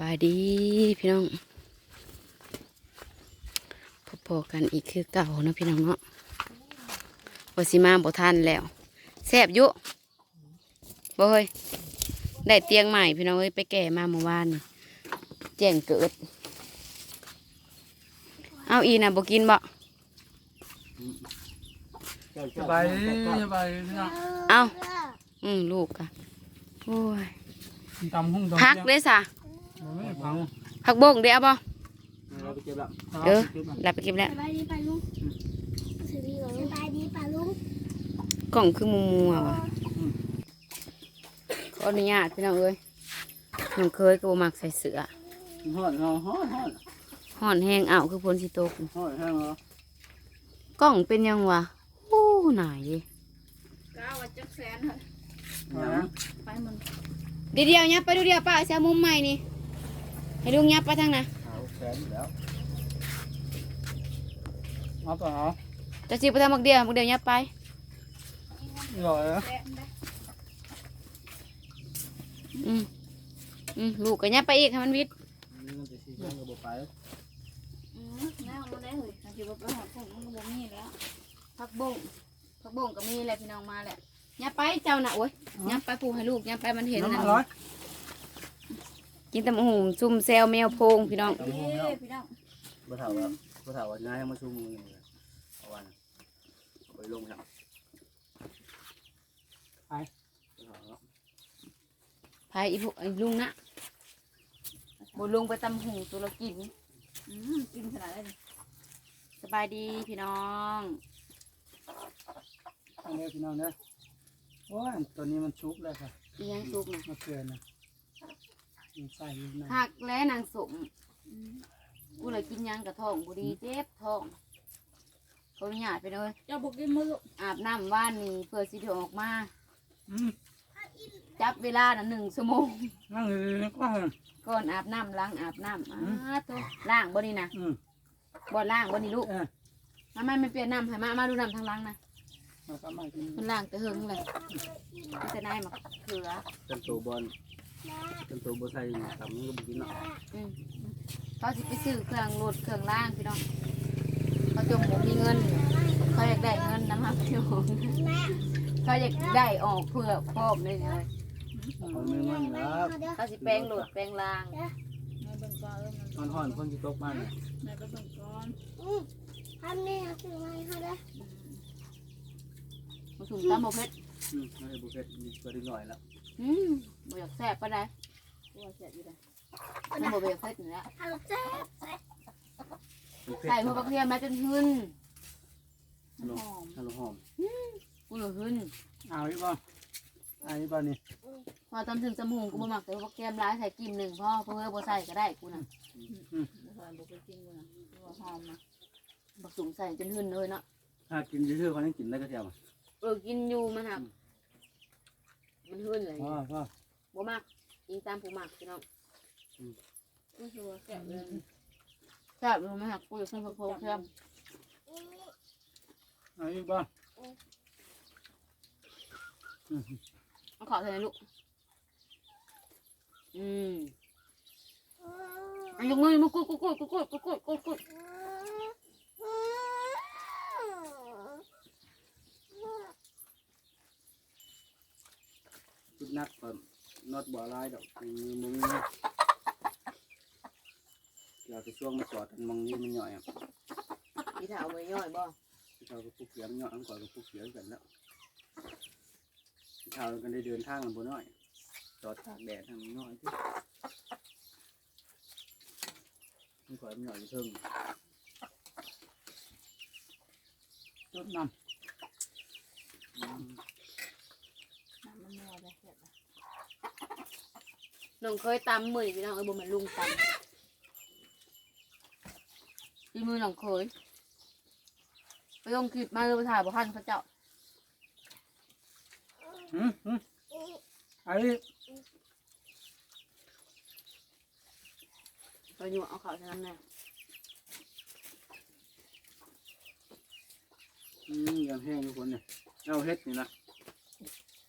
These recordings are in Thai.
บายดีพี่น้องพบพอกันอีกคือเก่าเนาะพี่น้องเนาะบสิมาบ่ทันแล้วแซบอยุบ่เฮ้ยได้เตียงใหม่พี่น้องเอ้ยไปแก่มาเมื่อวานนี่แจ้งเกิด เอาอีน่ะบ่กินบ่สบายดีสบายดีพี่น้องเอาอืมลูกอะโอ้ยตำหุ้งตำพักเลยสะ ไม่พังพักโบงเดี๋ยวเอาบ่เราไปเก็บแล้วเออหลับไปเก็บแล้วสบายดีป่ะลุงสบายดีป่ะลุงกล่องคือมัวมัวๆว่ะขออนุญาตพี่น้องเอ้ยน้องเคยก็บ่มักใส่เสื้อฮอดเราฮอดฮอดห่อนแห้งเอาคือพ้นสิตกฮอดแห้งแล้วกล้องเป็นยังวะโอ้หน่ายดิก้าวจักแสนเหรอยังไปมันเดี๋ยวเดียวยับไปดูเดียวป้าเสียมุมใหม่นี่ ให้ลุงยับไปทางน่ะหาแสนอยู่แล้วเอาต่อเอาจะสิไปทางบักเดียวบักเดียวยับไปหล่อยนะแสนได้อืมอืมลูกก็ยับไปอีกให้มันวิดนี่มันจะชี้ช่องระบบไปอืมแน่มันได้เลยอาจจะไปหาผมมันก็บ่มีแล้วพักบงพักบงก็มีแหละพี่น้องมาแหละยับไปเจ้าน่ะโอ้ยยับไปปูให้ลูกยับไปมันเห็นน้ำนะอร่อย กินตำหูซุ่มแซวแมวโพงพี่น้องตำหุ้งเอ้แล้วพี่น้องบ่เท่าแล้วบ่เท่าว่าง่ายมาชุ่มมือนี่เอาวันไปลงครับไปพายอีพวกไอ้ลุงนะบลุงไปตำหูตัวเรากินอืมกินขนาดนั้นสบายดีพี่น้องอันนี้พี่น้องเนี่ยโอ้ยตัวนี้มันชุบเลยค่ะอีหยังสุกนะมาเกินนะ มันใส่อยู่นะหักและนางสมกูเลยกินหยังกับท้องบุดีเจ็บท้องเขาหยาดไปเลยเจ้าบุกกินมือลูกอาบน้ำว่านนี่เพื่อสิเดออกมา อืมจับเวลาน่ะหนึ่งชั่วโมง นั่งเลยๆก็เห็น ก่อนอาบน้ำล้างอาบน้ำอ้าตัวล้างบ่นี่นะอืมบ่ล้างบ่นี่ลูกเออมามาไม่เปลี่ยนน้ำให้มามาดูน้ำทางล้างนะมาก็มากินมันล้างแต่เฮิงเลยมันจะได้มาเขือเป็นตัวบอล เป็นตัวบ่ใส่ตำมันก็บ่กินเนาะอืมเขาสิไปซื้อเครื่องรถเครื่องล่างพี่น้องเขาจมผมมีเงิน เขาอยากได้เงินนะครับพี่น้องเขาอยากได้ออกเพื่อพร้อมเลยเลยเอามือมันแล้วเขาสิแปลงรถแปลงล่างแม่เบิ่งก่อนเออมันมันห่อนคนที่ตกมาเนี่ยแม่ก็เบิ่งก่อนทำนี่คือไงเขาได้มาสุ่มตามบกเพชรอืมไม่ได้บุกเก็ตมีตัวนิดหน่อยแล้ว อืมบ่อยากแซ่บปะได้ตัวแซ่บอยู่ได้น้ำบ่เบียเพชรนี่แหละทำเจ๊บบุกเก็ตใส่หัวปลาเทียมมาจนหึนฮัลโหลฮัลโหลหอมกูเหลือหึนเอาอีกบ่เอาอีกบ่นี่พอตำถึงจมูกกูบ่มักแต่หัวปลาเทียมร้ายใส่กิมหนึ่งพ่อเพื่อบ่ใส่ก็ได้กูน่ะบ่เคยบุกไปกินกูนะตัวหอมนะบักสุ่มใส่จนหึนเลยเนาะถ้ากินชื่อๆเขายังกินได้ก็เทียมเออกินอยู่มันหัก มันหึนเลยพ่อพ่อบ่มักยิงตามผู้มักพี่น้องกูชัวร์แซ่บเลยแซ่บรู้ไหมหักกูอยู่ข้างพะโพงเทียมเอาอีกบ่เอาขอเธอหน่อยลูก อืมอันยกมือมากุดกุดกุดกุดกุดกุดกุดกุด ชุดนักก่อ นนอดบ่อลายดอกมีมึงเดี๋ยวจะช่วงมาจอดมองนี่มันหน่อยอะพี่ถาวไว้ย่อยบ่เราก็ปุ๊กเสียมหน่อยก่อนก็ปุ๊กเสียมกันแล้วเช้ากันได้เดินทางกันบ่น้อย จอดตากแดดทำน้อยที่มันก่อนมันหน่อยเพิ่งจุดน้อืม น้ำมันนัวเลยแซ่บเลย น้องเคยตำมือนี่พี่น้องเอ้ยบ่แม่นลุงตำที่มือน้องเคยไปลงคลิปมาเลยไปถ่ายบ่ทันเขาเจ้าำอืมอืมเอาอีกไปอยู่เอาข้าวใส่น้ำแน่อืมยังแห้งทุกคนเนี่ยเอาเฮ็ดนี่นะ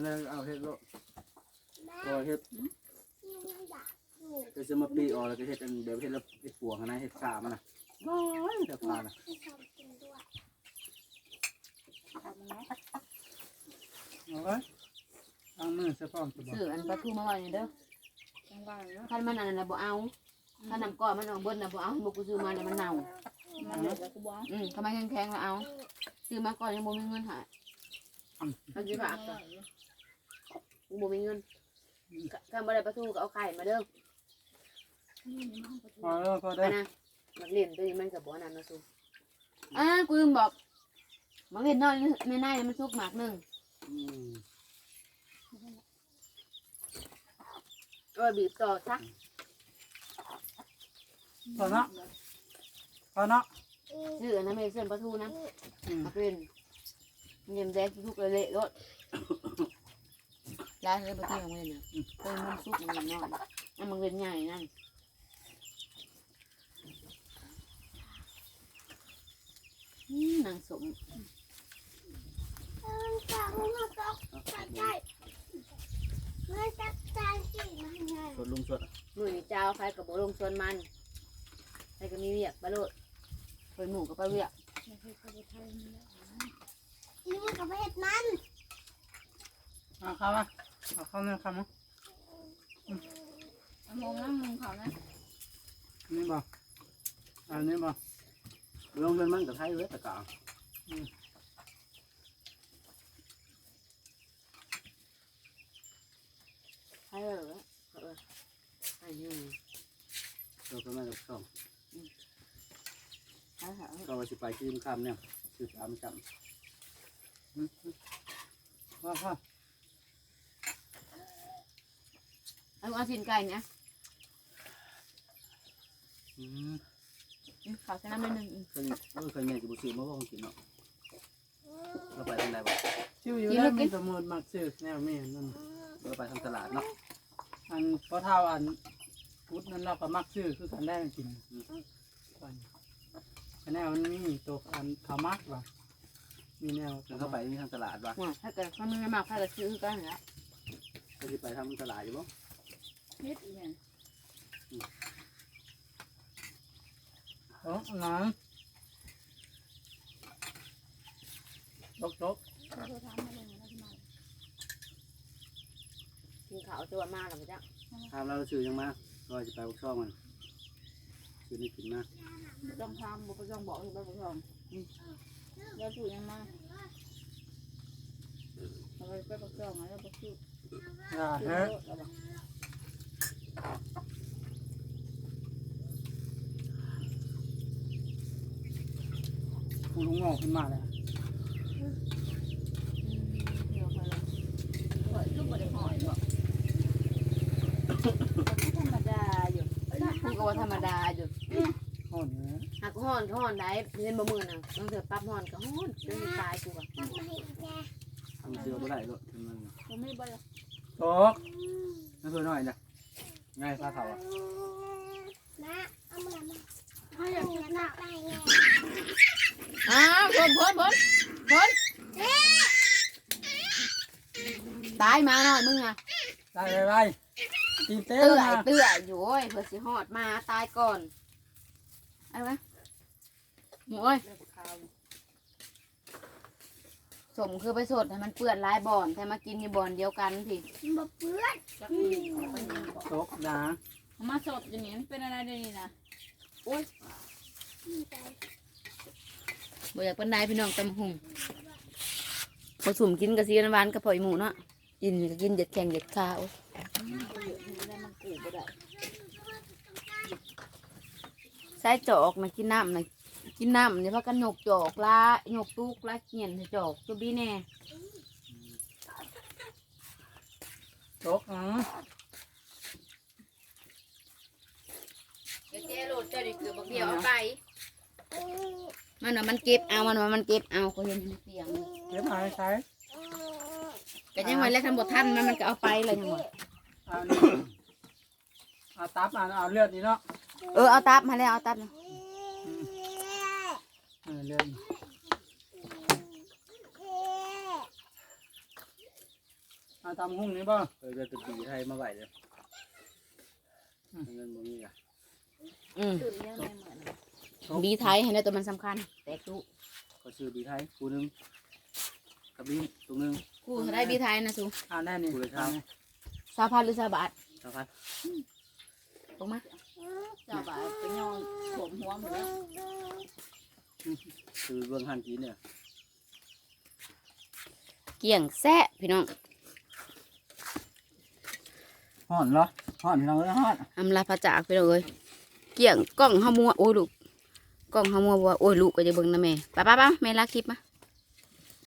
แล้วเอาเฮ็ดโลก็เฮ็ด อยากอยู่ก็จะมาปีออกแล้วก็เฮ็ดอันแบบเฮ็ดแล้วเฮ็ดปวงนะเฮ็ดขามันน่ะน้อยแต่ปลาน่ะให้ทำกินด้วยทำนะเอาไว้ล้างมือซะพร้อมจะบอกซื้ออันปลาทูมาไว้นี่เด้อจังหวะเนาะคันมันอันนั้นน่ะบ่เอาถ้าน้ำก้อนมันออกเบิดน่ะบ่เอาบ่กูซื้อมาเนี่ยมันเน่า มันเดือดแล้วกูบอกอืมทำไมแข็งๆแล้วเอา ซื้อมาก่อนยังบ่มีเงินหาเขาสิฝากก่อนกูบ่มีเงินก็บ่ได้ปลาทูก็เอาไข่มาเด้อ พอแล้วพอไปได้นะมักเล่นตัวนี้มันก็บ่อันนั้นนะซูอ่ากูลืมบอกมักเล่นน้อยนี่ในในมันสุกหมากหนึงอืมเอาไปบีบต่อซะพอเนาะพอเนาะซื้ออันนั้นไม่เส้นปลาทูนะอืมมักเล่นมันยังแดงทุกๆเละๆรถร้านเลยปลาทูมักเล่นน่ะเป็นมันสุกมันยังน้อยอันมักเล่นใหญ่นั่นอืม นางสมเออจังมาตกจัดใจเมื่อจัดใจสิมันไงสดลุงสดมือนี่เจ้าใครกับโบลงชวนมันใครก็มีเวียกปลาโลดเป็นหมูกับปลาเวียกนี่มันกับเห็ดมันเอาเข้ามาเอาเข้าเนี่ยครับมั้งมองน้ำมึงเขานะนี่บ่อันนี้บ่ ลงเงินมันกับไทยเว้ยตะกาใช่เหรอเออใช่นี่เราก็มากับช่องใช่เหรอก็ว่าสิไปที่มคำเนี่ยคือตามจอืมพอพอเอาเอาสินไก่เนี่ยำอืม ขาวใส่น้ำนิดนึงเคยเออเคยแม่จะบุษือมาว่าคงกินเนาะเราไปทางใดบ่ชิวอยู่แล้วมีสมุดมักซื้อแนวแม่นั่นเราไปทางตลาดเนาะอันพอเท่าอันพุทธนั้นเราก็มักซื้อคือกันได้กินก่อนอันแนวมันมีตัวอันเขามักว่ะมีแนวแล้วเข้าไปนี่ทางตลาดบ่ว่าถ้าเกิดมันไม่มากถ้าเกิดซื้อกันแล้วก็สิไปทางตลาดอยู่บ่นิดอีกเนี่ยโอ้น้องลกลกเขาทำมาเลยนะที่มากินขาวตัวมากหรือเปล่าถามเราซื้อยังมาเราจะไปบุกช่องมันซื้อนี่กินมาต้องทำบุกต้องบอกที่บ้านบุกต้องแล้วถูกยังมาเอาไปไปบุกต้องแล้วบุกชื่ออย่าชื่อเฮ้แล้วบอ กผู้ลุงงอกขึ้นมาเลยเดี๋ยวไปเลยหอยลูกบไดหอยบอกธรรมดาอยู่คือก็ว่าธรรมดาอยู่โอ้เนื้อหากห้อนก็ห้อนได้เล่นบะมือน่ะต้องเสือปั๊บห้อนก็ห้อนจนตายกูอะจับมาให้อีกแน่ทำซื้อบ่ได้ก็มันผมไม่บ่ละตกนั่นคือน้อยจ้ะง่ายซาเขาอะนะเอามือมาให้อยากกินหนักไปไง อ้าวพ้นพ้นพ้นพ้นตายมาหน่อยมึงอะได้ไปไปกินเต้เตื้อนะเตื้ออยู่โอ้ยเผื่อสิหอดมาตายก่อนไอ้วะหมูเอ้ยแล้วบุกข้าวสมคือไปสดให้มันเปื้อนหลายบ่อนแต่มากินอยู่บ่อนเดียวกันพี่บะเปื้อนจักรีเอาไปยิงบอกตกนะมาสดอย่างนี้มันเป็นอะไรเดี๋ยวนี้นะ บ่อยากเป็นได้พี่น้องตำหุงผสมกินกับซีน้ำหวานกับผอยหมูเนาะกินก็กินเด็ดแข็งเด็ดขาใส่จอกนะกินน้ำนะกินน้ำเนี่ยพากันหยกจอกละหยกตุกละเงียนจอกตัวบี้แน่ตกอะเจ๊โหลดเจ้าดิคือบักเดียวเอาไป มันว่ามันเก็บเอามันว่ามันเก็บเอาก็เห็นอยู่ในเตียงเก็บมาให้ใช้ก็ยังไงแล้วคันบท่านมันมันก็เอาไปเลยยังไงเอานี่เอาตับอะเอาเลือดนี่เนาะเออเอาตับมาแล้วเอาตับมาเออเลือดเอาตำหุ้งนี่บ่เออจะตีไทยมาไหวเลยเงินบ่มีอะอืมตื่นยังไงเหมือน บีไทยให้ได้ตัวมันสำคัญ แตกตู้ก็ซื้อบีไทยคู่หนึงกับบีตัวหนึงกูได้บีไทยนะสูอ่าแน่นี่คุยครับสามพันหรือสามบาทสามพันตรงมาเจ้าบ่าวไปยอนสวมหัวหมดแล้วซื้อเบื้องหันกินเนี่ยเกี่ยงแซะพี่น้องห่อนเหรอห่อนพี่น้องเอ้ยห่อนอำลาพระจากพี่น้องเอ้ยเกี่ยงกล้องเฮามัวโอ้ยลูก กล้องเขามัวบ่ว่าโอ้ยลูกก็จะเบิ่งนะแม่ป้าป้าป้าแม่ลักคลิปมา